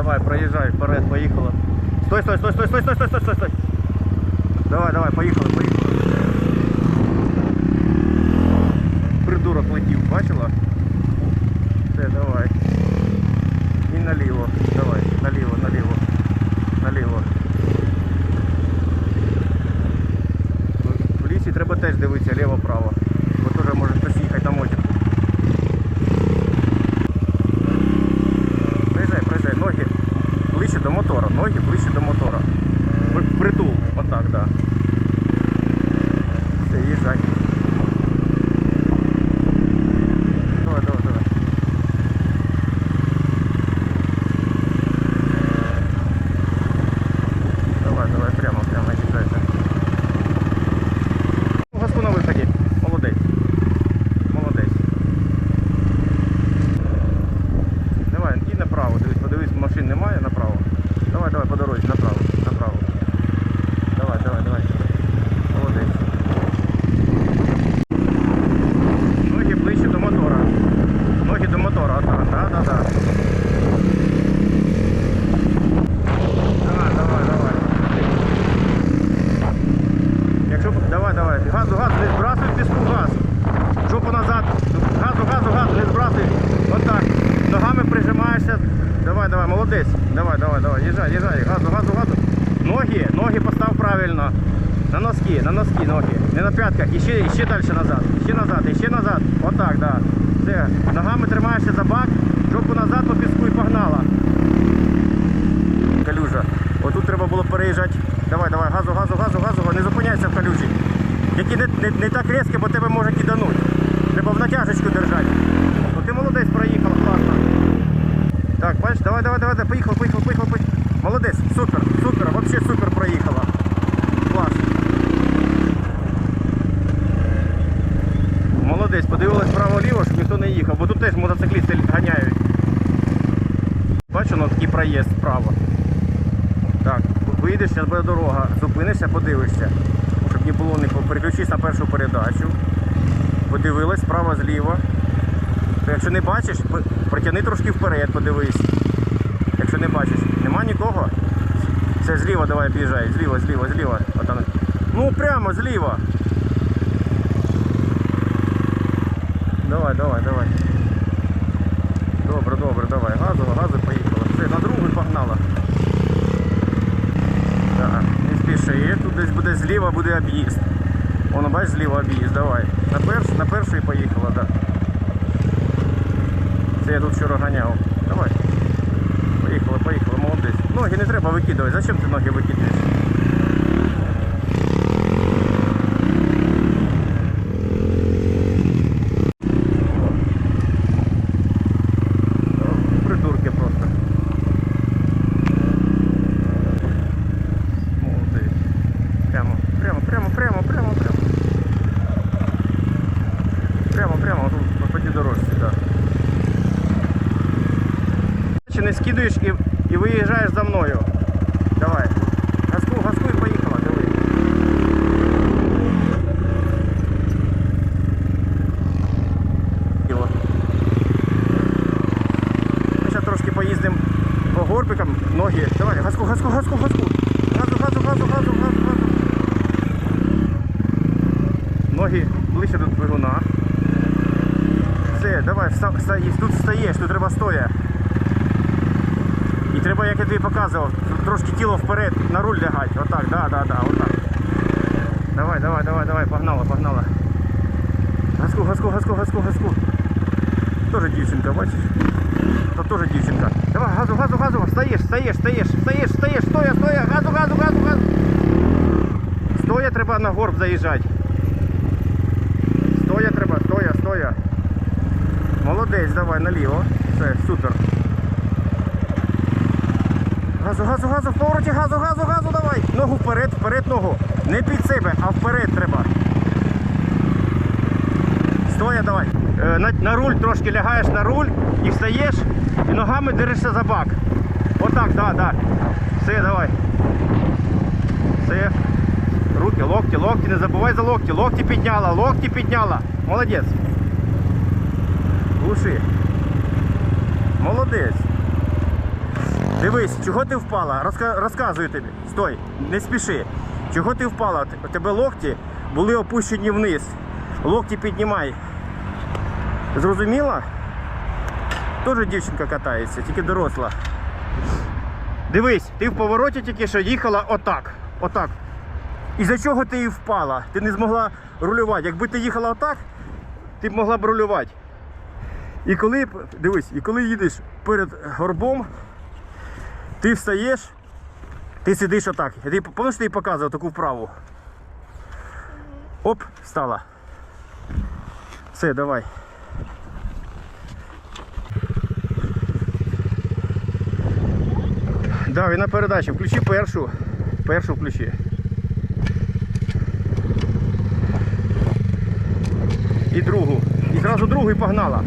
давай, проїжджай, вперед, поїхала. Стой, стой, стой, стой, стой, стой, стой, стой, стой, стой. Давай, давай, поїхали, поїхали. Придурок летів, бачила? Все, давай. І наліво. Давай, наліво, наліво. Наліво. В лісі треба теж дивитися ліво-право. Бо теж може трохи до мотора, так, так, так. Ще, ще далі назад. Ще назад, ще назад. Отак, да. Все. Ногами тримаєшся за бак, жопу назад по піску і погнала. Калюжа. Отут треба було переїжджати. Давай, давай, газу, газу, газу, газу, не зупиняйся в калюжі. Які не, не, не так різкі, бо тебе може кидануть. Треба в натяжечку держати. Ну ти молодець проїхав, класно. Так, бачиш, давай, давай, давай, поїхав, поїхав, поїхав, поїхав. Молодець, супер, супер, вообще супер проїхала. Клас. Молодець, подивилась право-ліво, щоб ніхто не їхав, бо тут теж мотоциклісти ганяють. Бачу, ну такий проїзд справа. Так, вийдеш, зараз буде дорога, зупинишся, подивишся, щоб не було не переключись на першу передачу. Подивилась справа зліва. Якщо не бачиш, протягни трошки вперед, подивись. Якщо не бачиш, нема нікого. Це зліва давай об'їжджай, зліва, зліва, зліва. От. Ну прямо зліва. Давай, давай, давай. Добре, добре, давай. Газу, газу поїхала. Все, на другу погнала. Так, не спіши. Тут десь буде зліва буде об'їзд. Воно бачиш зліва об'їзд, давай. На перший на перший поїхала, так. Це я тут вчора ганяв. Давай. Поїхали, поїхали, молодець. Ноги не треба викидувати. Зачем ти ноги викидаєш? Придурки просто. Молодець. Прямо, прямо, прямо, прямо, прямо, прямо. Прямо, прямо, тут по тій дорожці, так. Чи не скидуєш і, і виїжджаєш за мною. Давай. Газку, газку і поїхала, диви. Ми зараз трошки поїздимо по горбикам, ноги. Давай, газку, газку, газку, газку. Газу, газу, газу, газу, газу, газу. Ноги ближче до двигуна. Все, давай, вста, вста, тут встаєш, тут треба стоя. Треба, як я тобі показував, трошки тіло вперед, на руль лягати. Отак, да, да, да, отак. Давай, давай, давай, давай, погнала, погнала. Газку, газку, газку, газку, газку. Тоже дівчинка, бачиш? То теж дівчинка. Давай, газу, газу, газу, встаєш, встаєш, встаєш, встаєш, встаєш, стоя, стоя, газу, газу, газу, газу. Стоя треба на горб заїжджати. Стоя треба, стоя, стоя. Молодець, давай наліво. Все, супер. Газу, газу, газу, в повороті, газу, газу, газу, давай. Ногу вперед, вперед ногу. Не під себе, а вперед треба. Стоя, давай. Е, на, на руль трошки лягаєш на руль і встаєш, і ногами держишся за бак. Отак, так, так. Все, давай. Все. Руки, локті, локті, не забувай за локті. Локті підняла, локті підняла. Молодець. Глуши. Молодець. Дивись, чого ти впала? Розка... Розказую тобі. Стой, не спіши. Чого ти впала? У тебе локті були опущені вниз. Локті піднімай. Зрозуміла? Теж дівчинка катається, тільки доросла. Дивись, ти в повороті тільки що їхала отак. Отак. І за чого ти і впала? Ти не змогла рулювати. Якби ти їхала отак, ти б могла б рулювати. І коли, дивись, і коли їдеш перед горбом, ти встаєш, ти сидиш отак. Тобі, пам'ятаєш, ти показував таку вправу? Оп, встала. Все, давай. Да, він на передачі. Включи першу. Першу включи. І другу. І зразу другу і погнала.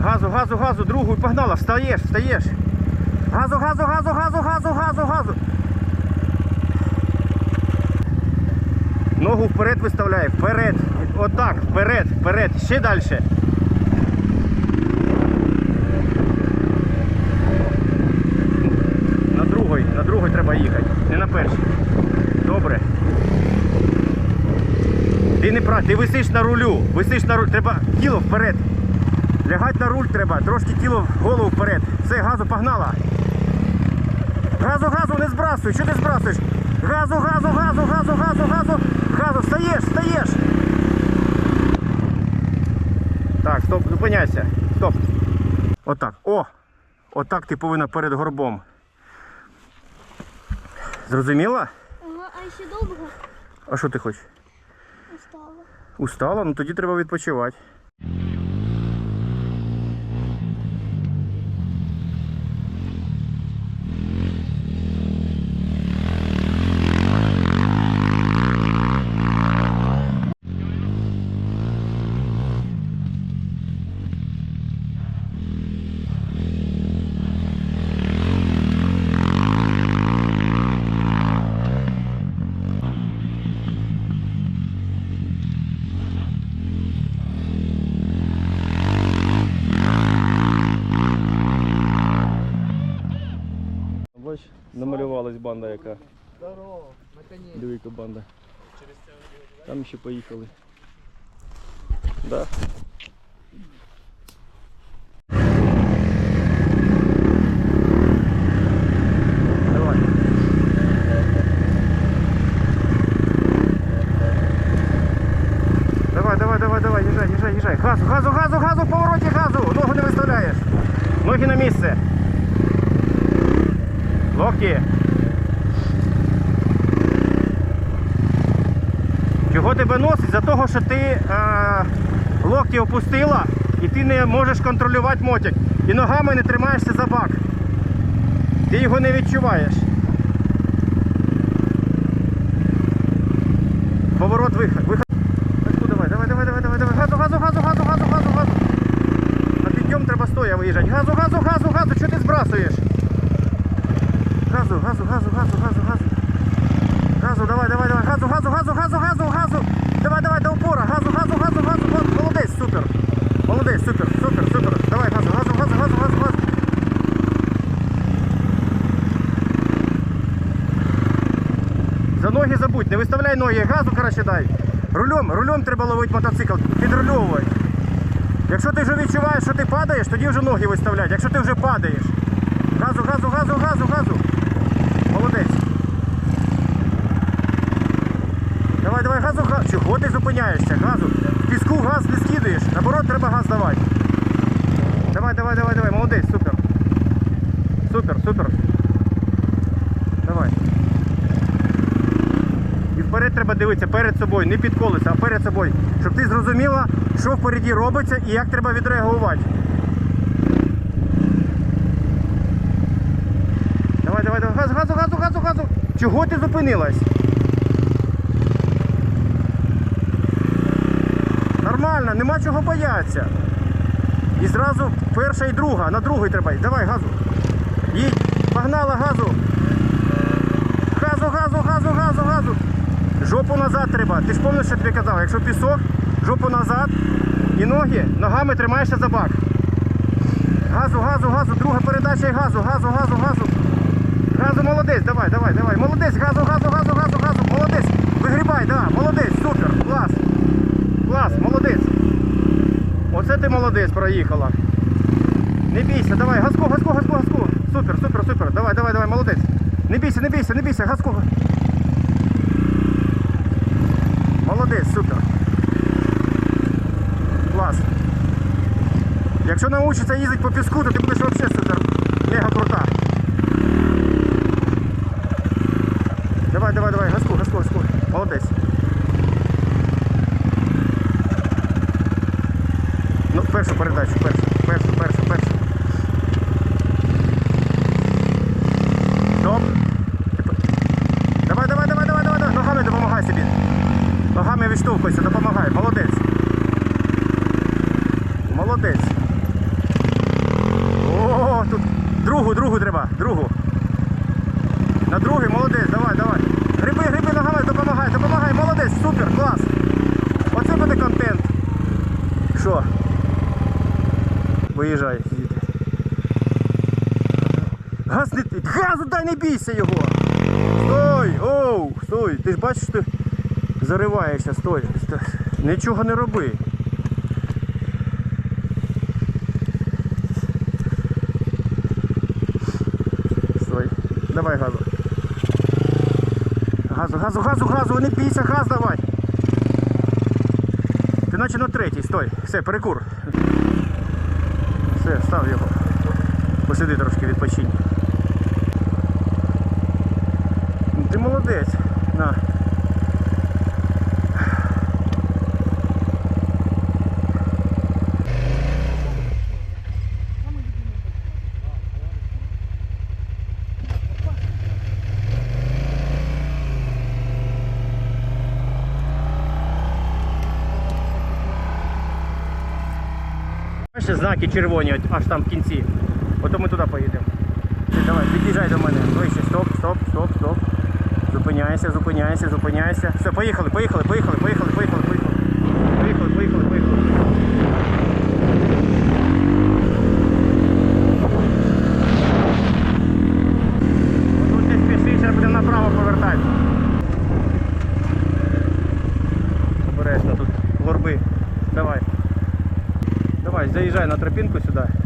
Газу, газу, газу, другу і погнала. Встаєш, встаєш. Газу, газу, газу, газу, газу, газу, газу. Ногу вперед виставляй, вперед. Отак, вперед, вперед. Ще далі. На другой, на другой треба їхати, не на першій. Добре. Ти не прав, ти висиш на рулю, висиш на рулю, треба тіло вперед. Лягати на руль треба, трошки тіло голову вперед. Все, газу погнала. Газу, газу, не збрасуй, що ти збрасуєш? Газу, газу, газу, газу, газу, газу, газу, встаєш, встаєш. Так, стоп, зупиняйся. Стоп. Отак. О! Отак ти повинна перед горбом. Зрозуміла? Ага, а ще довго А що ти хочеш? устала. Устала? Ну тоді треба відпочивати. Банда яка. Здорово, наконец. Диви, яка банда. Там ще поїхали. Да. Давай. Давай, давай, давай, давай, їжджай, їжджай, їжджай. Газу, газу, газу, газу, в повороті газу. Ногу не виставляєш. Ноги на місце. Локті. Чого тебе носить? За того, що ти е, локті опустила і ти не можеш контролювати мотик. І ногами не тримаєшся за бак. Ти його не відчуваєш. Поворот виход. Виход. Давай, давай. Газу, газу, газу, газу, газу, газу, підйом треба стоя виїжджати. Газу, газу, газу, газу. Що ти збрасуєш? Газу, газу, газу, газу. Газу, давай, давай, давай, газу, газу, газу, газу, газу, газу. Упора. Газу, газу, газу, газу, газу. Молодець, супер. Молодець, супер, супер, супер. Давай, газу, газу, газу, газу, газу, газу. За ноги забудь, не виставляй ноги, газу краще дай. Рулем, рулем треба ловити мотоцикл, підрульовувати. Якщо ти вже відчуваєш, що ти падаєш, тоді вже ноги виставляй. Якщо ти вже падаєш. Газу, газу, газу, газу, газу. Молодець. Давай, давай, газу, газу. Чого ти зупиняєшся? Газу. В піску газ не скидаєш. Наоборот, треба газ давати. Давай, давай, давай, давай. Молодець, супер. Супер, супер. Давай. І вперед треба дивитися, перед собою, не під колеса, а перед собою. Щоб ти зрозуміла, що впереді робиться і як треба відреагувати. Давай, давай, давай. Газу, газу, газу, газу, газу. Чого ти зупинилась? Нормально, нема чого боятися. І зразу перша і друга, на другий треба. Давай, газу. Їдь, погнала газу. Газу, газу, газу, газу, газу. Жопу назад треба. Ти ж пам'ятаєш, що тобі казав, якщо пісок, жопу назад і ноги, ногами тримаєшся за бак. Газу, газу, газу, друга передача і газу, газу, газу, газу. Газу, молодець, давай, давай, давай. Молодець, газу, газу, газу, газу, газу, молодець. Вигрібай, да, молодець, супер, клас. Клас, молодець. Оце ти молодець, проїхала. Не бійся, давай, газку, газку, газку, газку. Супер, супер, супер. Давай, давай, давай, молодець. Не бійся, не бійся, не бійся, газку. Молодець, супер. Клас. Якщо навчишся їздити по піску, то ти будеш взагалі супер. Мега крута. Давай, давай, давай, газку, газку, газку. Молодець. Ну, першу передачу, першу, першу, першу, першу. Стоп. Тепер- Давай, давай, давай, давай, давай, давай. Ногами допомагай собі. Ногами відштовхуйся, допомагай. Молодець. Молодець. О, тут другу, другу треба, другу. На другий, молодець, давай, давай. Гриби, гриби ногами, допомагай, допомагай, молодець, супер, клас. Оце буде контент. Що? Виїжджай, звідти. Газ не... Газу дай не бійся його! Стой! Оу! Стой! Ти ж бачиш, ти зариваєшся, стой. Стой. Нічого не роби. Стой. Давай газу. Газу, газу, газу, газу, не бійся, газ давай. Ти наче на третій, стой. Все, перекур. Все, став його. Посиди трошки відпочинь. Ти молодець. Бачите, знаки червоні, аж там в кінці. Ото ми туди поїдемо. Давай, під'їжджай до мене. Вище, стоп, стоп, стоп, стоп. Зупиняйся, зупиняйся, зупиняйся. Все, поїхали, поїхали, поїхали, поїхали. Поїхали, поїхали, поїхали. Тут не спіши, зараз будемо направо повертати. Обережно тут горби. Давай. Давай, заїжджай на